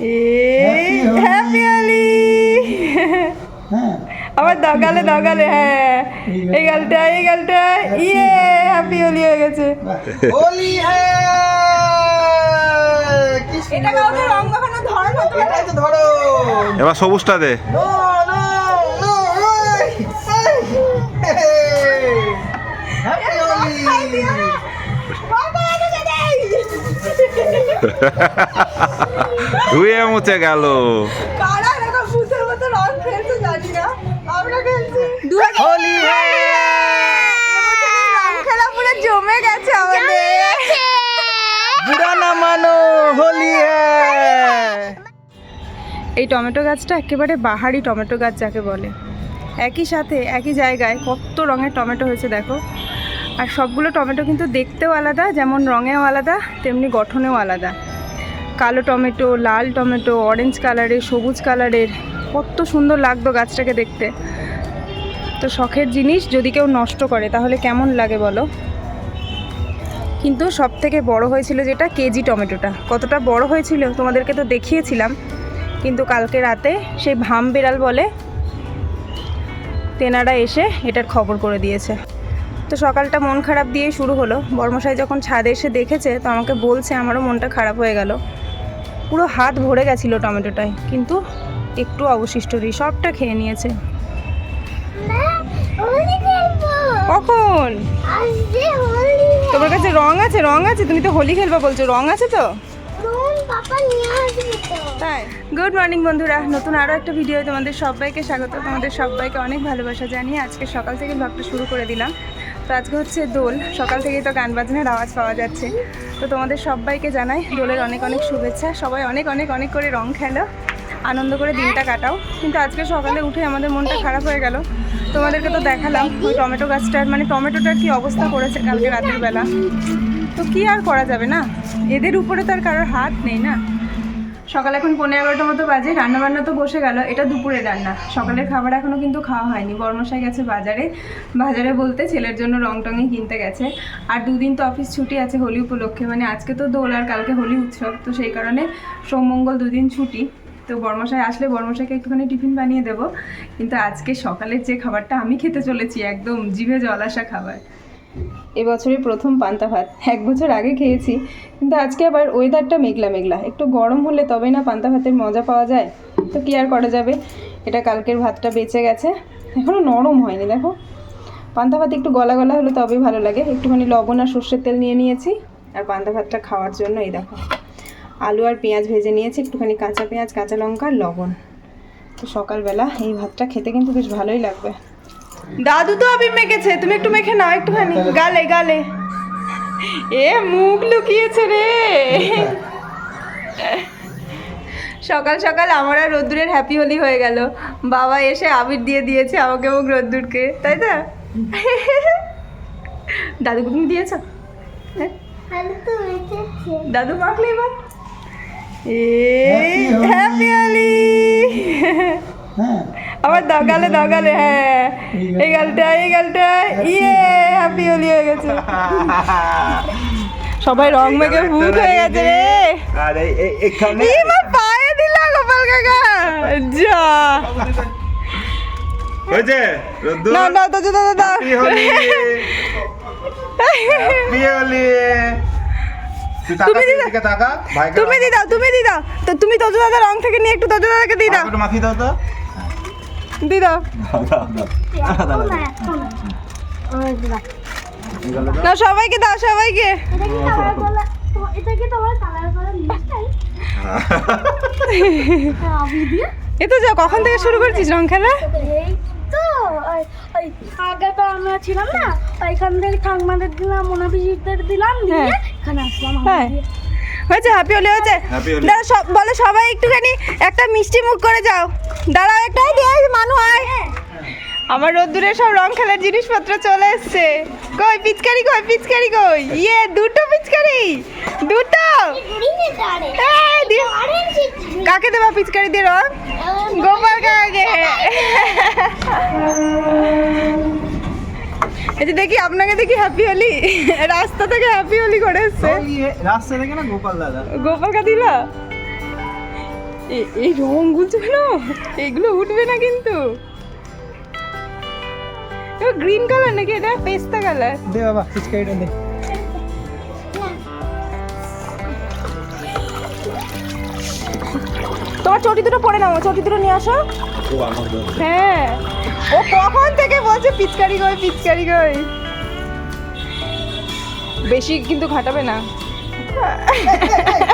এ happy Holi হ্যাঁ আবার দাও গালে দাও গালে হ্যাঁ এই গালটা এই গালটা ইয়ে হ্যাপি হোলি হয়ে গেছে হোলি হ্যাঁ এবার সবুজটা দে no no no happy Holi ধুয়ে মুছে গেল। হোলি খেলা পুরো জমে গেছে আমাদের। বুড়া না মানো হোলি হ্যাঁ! এই টমেটো গাছটা একেবারে বাহারি টমেটো গাছ যাকে বলে। একই সাথে একই জায়গায় কত রঙের টমেটো হয়েছে দেখো। আর সবগুলো টমেটো কিন্তু দেখতেও আলাদা, যেমন রঙেও আলাদা, তেমনি গঠনেও আলাদা। কালো টমেটো, লাল টমেটো অরেঞ্জ কালারের সবুজ কালারের কত সুন্দর লাগতো গাছটাকে দেখতে। তো শখের জিনিস, যদি কেউ নষ্ট করে, তাহলে কেমন লাগে বলো? কিন্তু সব থেকে বড় হয়েছিল যেটা, কেজি টমেটোটা। কতটা বড় হয়েছিল তোমাদেরকে তো দেখিয়েছিলাম, কিন্তু কালকে রাতে সেই ভাম বিড়াল বলে, তেনারা এসে এটার খবর করে দিয়েছে। তো সকালটা মন খারাপ দিয়েই শুরু হলো। বর্মশাই যখন ছাদে এসে দেখেছে, তো আমাকে বলছে আমারও মনটা খারাপ হয়ে গেল। পুরো হাত ভরে গেছিল টমেটোটায় কিন্তু একটু অবশিষ্ট নেই সবটা খেয়ে নিয়েছে। কখন? তোমার কাছে রং আছে রং আছে? তুমি তো হোলি খেলবা বলছো, রং আছে তো? তাই। গুড মর্নিং বন্ধুরা, নতুন আরও একটা ভিডিও তোমাদের সবাইকে স্বাগত। তোমাদের সবাইকে অনেক ভালোবাসা জানিয়ে আজকে সকাল থেকে ব্লগটা শুরু করে দিলাম। তো আজকে হচ্ছে দোল। সকাল থেকেই তো গান বাজনার আওয়াজ পাওয়া যাচ্ছে। তো তোমাদের সবাইকে জানাই দোলের অনেক অনেক শুভেচ্ছা। সবাই অনেক অনেক অনেক করে রং খেলো। আনন্দ করে দিনটা কাটাও। কিন্তু আজকে সকালে উঠে আমাদের মনটা খারাপ হয়ে গেল। তোমাদেরকে তো দেখালাম ওই টমেটো গাছটার মানে টমেটোটার কি অবস্থা করেছে কালকে রাতের বেলা। তো কি আর করা যাবে না? এদের উপরে তো আর কারোর হাত নেই না? সকাল এখন পনেরো এগারোটার মতো বাজে রান্না বান্না তো বসে গেল, এটা দুপুরে রান্না। সকালের খাবার এখনও কিন্তু খাওয়া হয়নি, বর্মশাই গেছে বাজারে। বাজারে বলতে ছেলের জন্য রং টঙে কিনতে গেছে। আর দুদিন তো অফিস ছুটি আছে হোলি উপলক্ষে মানে আজকে তো দোল আর কালকে হোলি উৎসব, তো সেই কারণে সোম মঙ্গল দুদিন ছুটি। তো বর্মশাই আসলে বর্মশাইকে একটুখানি টিফিন বানিয়ে দেবো। কিন্তু আজকে সকালের যে খাবারটা আমি খেতে চলেছি, একদম জিভে জল আসা খাবার। এবছরের প্রথম পান্তা ভাত। এক বছর আগে খেয়েছি, কিন্তু আজকে আবার ওয়েদারটা মেঘলা মেঘলা। একটু গরম হলে তবেই না পান্তা ভাতের মজা পাওয়া যায়। তো কি আর করা যাবে? এটা কালকের ভাতটা বেঁচে গেছে। এখনও নরম হয়নি, দেখো। পান্তা ভাত একটু গলা গলা হলে তবেই ভালো লাগে। একটুখানি লবণ আর সর্ষের তেল নিয়ে নিয়েছি। আর পান্তা ভাতটা খাওয়ার জন্য এই দেখো। আলু আর পেঁয়াজ ভেজে নিয়েছি, একটুখানি কাঁচা পেঁয়াজ, কাঁচা লঙ্কা লবণ। তো সকালবেলা এই ভাতটা খেতে কিন্তু বেশ ভালোই লাগবে। দাদু তো আবির মেখেছে তুমি একটু মেখে নাও একটুখানি। গালে গালে। এ মুখ লুকিয়েছে রে। সকাল সকাল আমার আর রোদ্দুরের হ্যাপি হোলি হয়ে গেল। বাবা এসে আবির দিয়ে দিয়েছে আমাকে এবং রোদ্দুরকে তাই তো? দাদুকে তুমি দিয়েছ? হ্যাঁ? দাদু মাখলে এবার? এ হ্যাপি হোলি হ্যাঁ। আবার দাও গালে দাও গালে হ্যাঁ। এই গালটা এই গালটা ইয়ে হ্যাপি হোলি হয়ে গেছে। সবাই রং মেখে ভূত হয়ে গেছে রে। আর এখানে ই মা পায়ে দিল গোপাল কাকা। যা। হয়েছে? রোদ্দুর? না না তো দাদা দাদা হ্যাপি হোলি। হ্যাপি হোলি। তুমি দিদা- তুমি দি দাও তুমি দি দাও তো তুমি তোজো দাদা রং থেকে নিয়ে একটু তোজো দাদাকে দি দাও। মাখিয়ে দাও তো। দি দাও না সবাইকে দাও সবাইকে। এ তো যা কখন থেকে শুরু করেছিস রং খেলা? আগে তো আমরা ছিলাম না ওইখান থেকে ঠাকুমাদের দিলাম মোনাবিজিদের দিলাম দিয়ে। এখানে আসলাম হ্যাঁ হয়েছে। হ্যাপি হোলি। হয়েছে সব বলো সবাই একটুখানি একটা মিষ্টি মুখ করে যাও। দাঁড়াও একটাই দিয়ে মানু আয়। আমার রোদ্দুরে সব রং খেলার জিনিসপত্র চলে এসছে। কই পিচকারি কই পিচকারি কই? ইয়ে দুটো পিচকারি? দুটো? কাকে দেবা পিচকারি দিয়ে রং? গোপাল এই যে দেখি আপনাকে দেখি হ্যাপি হোলি। রাস্তা থেকে হ্যাপি হোলি করে এসছে। রাস্তা থেকে না গোপাল দাদা। গোপাল কা দিল? এ- এই রঙগুলো এগুলো উঠবে না কিন্তু। গ্রিন কালার নাকি এটা? পেস্তা কালার দে বাবা পিচকারিটা দে। তোমার চটি দুটো পরে নাও চটি দুটো নিয়ে আসো। হ্যাঁ। ও কখন থেকে বলছে পিচকারি গই পিচকারি গই বেশি কিন্তু ঘাটাবে না।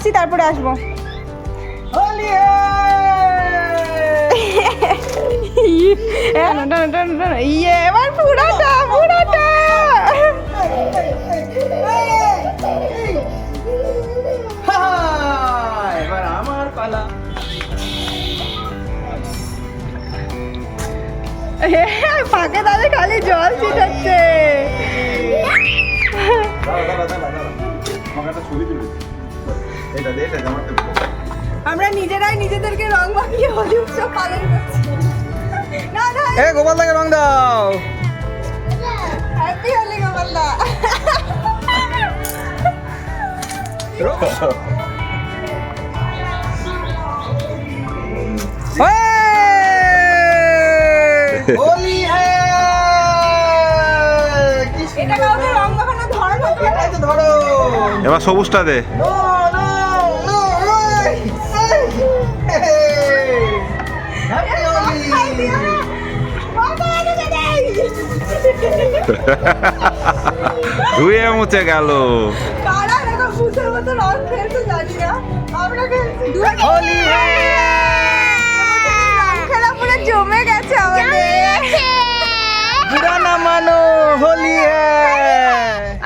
আসছি তারপরে আসব। ইয়ে এবার পুরাটা পুরাটা। এবার আমার পালা। ফাঁকে তাহলে খালি জল ছিটাচ্ছে। ছবি আমরা নিজেরাই নিজেদেরকে রং মাখিয়ে হোলি উৎসব পালন করছি। না না এ গোপাল দাকে রং দাও। হ্যাপি হোলি গোপালদা। হোলি হ্যায় এটা কাউকে রং মাখানো ধরন হতো এটাই তো ধরো এবার সবুজটা দে। রং মুছে গেল। জমে গেছে আমাদের। মানো হোলি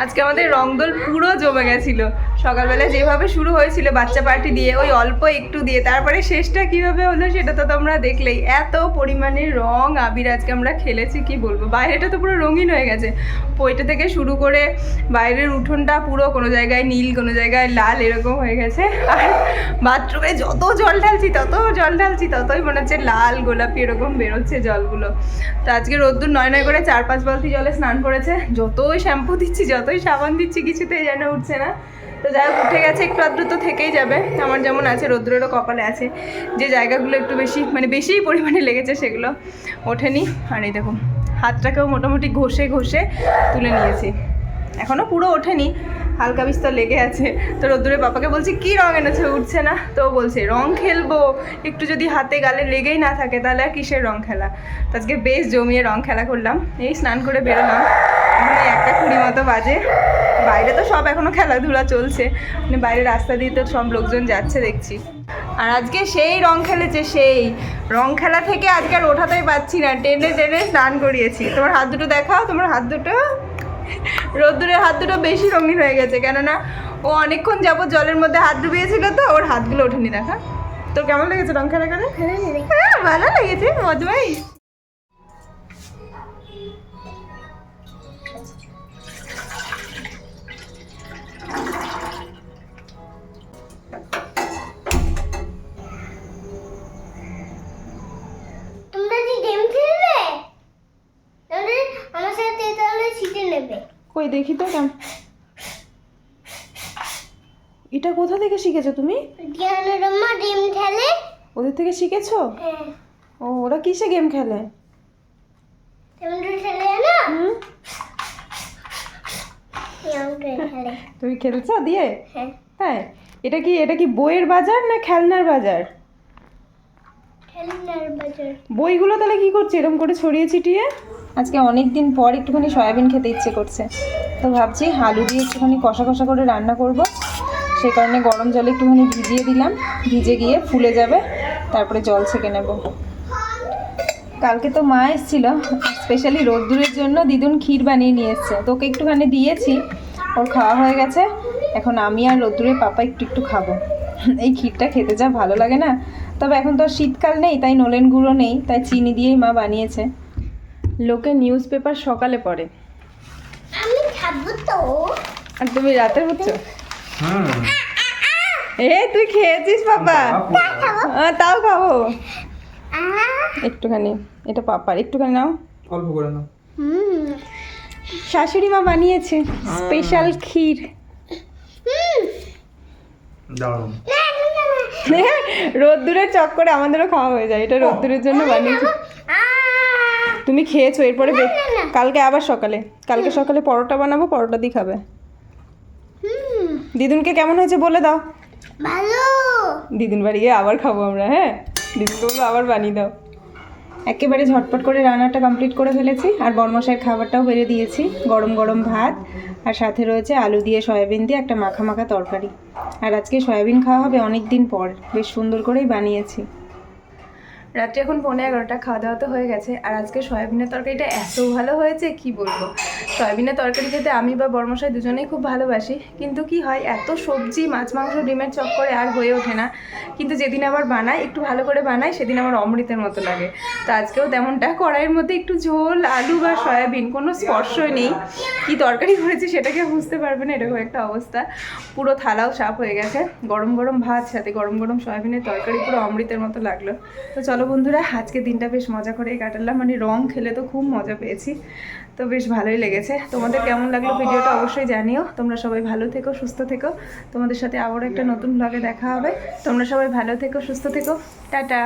আজকে আমাদের রংদোল পুরো জমে গেছিল। সকালবেলা যেভাবে শুরু হয়েছিল বাচ্চা পার্টি দিয়ে, ওই অল্প একটু দিয়ে, তারপরে শেষটা কীভাবে হলো সেটা তো তোমরা দেখলেই। এত পরিমাণে রং আবির আজকে আমরা খেলেছি, কি বলব? বাইরেটা তো পুরো রঙিন হয়ে গেছে। পইটা থেকে শুরু করে বাইরের উঠোনটা পুরো কোনো জায়গায় নীল, কোনো জায়গায় লাল এরকম হয়ে গেছে। আর বাথরুমে যত জল ঢালছি, তত জল ঢালছি, ততই মনে হচ্ছে লাল, গোলাপি এরকম বেরোচ্ছে জলগুলো। তো আজকে রোদ্দুর নয় নয় করে চার পাঁচ বালতি জলে স্নান করেছে। যতই শ্যাম্পু দিচ্ছি, যতই সাবান দিচ্ছি, কিছুতেই যেন উঠছে না। তো যাই হোক, উঠে গেছে, একটু আদ্র তো থেকেই যাবে। আমার যেমন আছে, রৌদ্রেরও কপালে আছে। যে জায়গাগুলো একটু বেশি মানে বেশিই পরিমাণে লেগেছে সেগুলো ওঠেনি। আর এই দেখুন, হাতটাকেও মোটামুটি ঘষে ঘষে তুলে নিয়েছি। এখনও পুরো ওঠেনি। হালকা বিস্তর লেগে আছে। তো রোদ্দুরে পাপাকে বলছি, কি রং এনেছে? উঠছে না? তো বলছে, রং খেলব। একটু যদি হাতে গালে লেগেই না থাকে, তাহলে আর কিসের রং খেলা? তো আজকে বেশ জমিয়ে রং খেলা করলাম। এই স্নান করে বেরোলাম। এই একটা কুড়ি মতো বাজে। বাইরে তো সব এখনও খেলাধুলা চলছে। মানে বাইরে রাস্তা দিয়ে তো সব লোকজন যাচ্ছে দেখছি। আর আজকে সেই রং খেলেছে সেই। রং খেলা থেকে আজকে আর ওঠাতেই পাচ্ছি না। টেনে টেনে স্নান করিয়েছি। তোমার হাত দুটো দেখাও, তোমার হাত দুটো। রোদ্দুরের হাত দুটো বেশি রঙিন হয়ে গেছে কেননা ও অনেকক্ষণ যাব জলের মধ্যে হাত ডুবিয়েছিল তো ওর হাতগুলো ওঠেনি দেখা। তোর কেমন লেগেছে রং খেলা করে? হ্যাঁ ভালো লেগেছে মজমাই। কই দেখি তো কেমন এটা কোথা থেকে শিখেছো তুমি? গেম খেলে। ওদের থেকে শিখেছো? হ্যাঁ। ও ওরা কিসে গেম খেলে? না তুমি খেলছো দিয়ে? হ্যাঁ। হ্যাঁ এটা কি এটা কি বইয়ের বাজার না খেলনার বাজার? খেলনার বাজার। বইগুলো তাহলে কি করছে এরকম করে ছড়িয়ে ছিটিয়ে? আজকে অনেক দিন পর একটুখানি সয়াবিন খেতে ইচ্ছে করছে। তো ভাবছি আলু দিয়ে একটুখানি কষা কষা করে রান্না করব। সেই কারণে গরম জলে একটুখানি ভিজিয়ে দিলাম। ভিজে গিয়ে ফুলে যাবে, তারপরে জল ছেঁকে নেব। কালকে তো মা এসেছিল স্পেশালি রোদ্দুরের জন্য দিদুন ক্ষীর বানিয়ে নিয়ে এসছে। তোকে একটুখানি দিয়েছি, ওর খাওয়া হয়ে গেছে। এখন আমি আর রোদ্দুরের পাপা একটু একটু খাব। এই ক্ষীরটা খেতে যা ভালো লাগে না। তবে এখন তো শীতকাল নেই, তাই নলেন গুঁড়ো নেই, তাই চিনি দিয়েই মা বানিয়েছে। লোকে নিউজ পেপার সকালে পড়ে। আমি খাব তো। আর তুমি রাতে হচ্ছ? এ তুই খেয়েছিস বাবা আহ, তাও খাব। একটুখানি এটা পাপার একটুখানি নাও। অল্প করে নাও। শাশুড়ি মা বানিয়েছে স্পেশাল ক্ষীর। দাঁড়ান রোদ্দুরের চক্করে আমাদেরও খাওয়া হয়ে যায় এটা রোদ্দুরের জন্য বানিয়েছি। তুমি খেয়েছো এরপরে কালকে আবার সকালে। কালকে সকালে পরোটা বানাবো পরোটা দিয়ে খাবে। দিদুনকে কেমন হয়েছে বলে দাও। ভালো। দিদুন বাড়ি গিয়ে আবার খাব আমরা হ্যাঁ? দিদুনকে বলব আবার বানিয়ে দাও। একেবারে ঝটপট করে রান্নাটা কমপ্লিট করে ফেলেছি আর বরমশাইয়ের খাবারটাও বেড়ে দিয়েছি গরম গরম ভাত আর সাথে রয়েছে আলু দিয়ে সয়াবিন দিয়ে একটা মাখা মাখা তরকারি। আর আজকে সয়াবিন খাওয়া হবে অনেক দিন পর বেশ সুন্দর করেই বানিয়েছি। রাত্রি এখন পৌনে এগারোটা খাওয়া দাওয়া তো হয়ে গেছে। আর আজকে সয়াবিনের তরকারিটা এত ভালো হয়েছে, কি বলব? সয়াবিনের তরকারি খেতে আমি বা বর্মশাই দুজনেই খুব ভালোবাসি। কিন্তু কি হয়, এত সবজি, মাছ, মাংস, ডিমের চক্করে আর হয়ে ওঠে না। কিন্তু যেদিন আবার বানাই একটু ভালো করে বানাই সেদিন আমার অমৃতের মতো লাগে। তো আজকেও তেমনটা, কড়াইয়ের মধ্যে একটু ঝোল, আলু বা সয়াবিন, কোনো স্পর্শই নেই। কি তরকারি করেছি সেটাকে বুঝতে পারবে না, এরকম একটা অবস্থা। পুরো থালাও সাফ হয়ে গেছে। গরম গরম ভাত, সাথে গরম গরম সয়াবিনের তরকারি, পুরো অমৃতের মতো লাগল। তো চলো বন্ধুরা আজকে দিনটা বেশ মজা করেই কাটালাম। মানে রং খেলে তো খুব মজা পেয়েছি, তো বেশ ভালোই লেগেছে। তোমাদের কেমন লাগল ভিডিওটা অবশ্যই জানিও। তোমরা সবাই ভালো থেকো, সুস্থ থেকো। তোমাদের সাথে আবারও একটা নতুন ব্লগে দেখা হবে। তোমরা সবাই ভালো থেকো, সুস্থ থেকো। টাটা!